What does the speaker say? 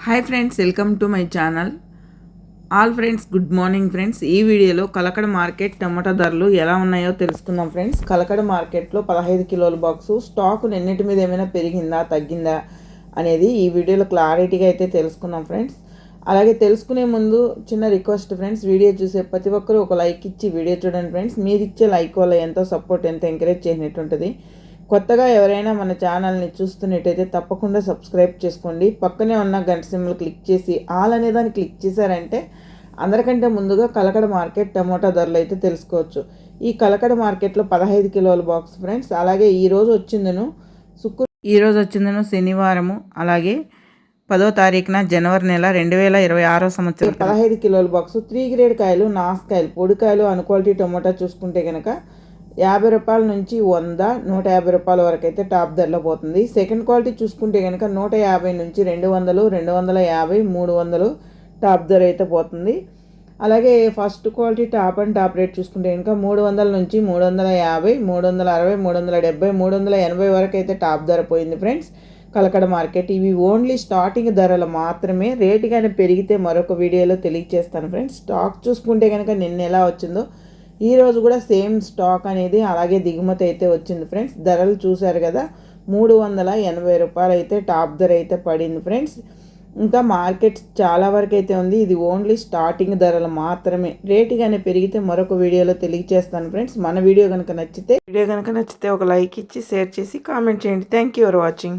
Hi friends welcome to my channel all friends good morning friends ఈ వీడియోలో Kalakada market టమాటా ధరలు ఎలా ఉన్నాయో తెలుసుకుందాం ఫ్రెండ్స్ కలకడ మార్కెట్లో పదహైదు కిలోల బాక్సు స్టాక్ నిన్నటి మీద ఏమైనా పెరిగిందా తగ్గిందా అనేది ఈ వీడియోలో క్లారిటీగా అయితే తెలుసుకుందాం ఫ్రెండ్స్ అలాగే తెలుసుకునే ముందు చిన్న రిక్వెస్ట్ ఫ్రెండ్స్ వీడియో చూసే ప్రతి ఒక్కరూ ఒక లైక్ ఇచ్చి వీడియో చూడండి ఫ్రెండ్స్ మీరు ఇచ్చే లైక్ వల్ల ఎంతో సపోర్ట్ ఎంతో ఎంకరేజ్ చేసినట్టు ఉంటుంది కొత్తగా ఎవరైనా మన ఛానల్ని చూస్తున్నట్టయితే తప్పకుండా సబ్స్క్రైబ్ చేసుకోండి. పక్కనే ఉన్న గంట సింబల్ క్లిక్ చేసి ఆల్ అనే దాన్ని క్లిక్ చేశారంటే అందరికంటే ముందుగా కలకడ మార్కెట్ టమోటా ధరలు అయితే తెలుసుకోవచ్చు. ఈ కలకడ మార్కెట్లో పదహైదు కిలోల బాక్స్ ఫ్రెండ్స్ అలాగే ఈరోజు వచ్చిందను శుక్ర ఈరోజు వచ్చిందను శనివారము అలాగే పదో తారీఖున జనవరి నెల రెండు వేల ఇరవై ఆరో సంవత్సరం. పదహైదు కిలోల బాక్స్ త్రీ గ్రేడ్ కాయలు నాసుకాయలు పొడికాయలు అన్ క్వాలిటీ టమోటా చూసుకుంటే కనుక యాభై రూపాయల నుంచి వంద నూట యాభై రూపాయల వరకు అయితే టాప్ ధరలో పోతుంది. సెకండ్ క్వాలిటీ చూసుకుంటే కనుక నూట యాభై నుంచి రెండు వందలు రెండు వందల యాభై మూడు వందలు టాప్ ధర అయితే పోతుంది. అలాగే first quality top and top rate చూసుకుంటే కనుక మూడు వందల నుంచి మూడు వందల యాభై మూడు వందల అరవై మూడు వందల డెబ్బై మూడు వందల ఎనభై వరకు అయితే టాప్ ధర పోయింది ఫ్రెండ్స్ కలకడ మార్కెట్ ఇవి ఓన్లీ స్టార్టింగ్ ధరలు మాత్రమే. రేటు కానీ పెరిగితే మరొక వీడియోలో తెలియజేస్తాను ఫ్రెండ్స్ స్టాక్ చూసుకుంటే కనుక నిన్న ఎలా వచ్చిందో ఈ రోజు కూడా సేమ్ స్టాక్ అనేది అలాగే దిగుమతి అయితే వచ్చింది ఫ్రెండ్స్. ధరలు చూశారు కదా మూడు వందల ఎనభై రూపాయలు అయితే టాప్ ధర అయితే పడింది ఫ్రెండ్స్. ఇంకా మార్కెట్ చాలా వరకు అయితే ఉంది. ఇది ఓన్లీ స్టార్టింగ్ ధరలు మాత్రమే. రేటు కానీ పెరిగితే మరొక వీడియోలో తెలియజేస్తాను ఫ్రెండ్స్. మన వీడియో కనుక నచ్చితే వీడియో కనుక నచ్చితే ఒక లైక్ ఇచ్చి షేర్ చేసి కామెంట్ చేయండి. Thank you for watching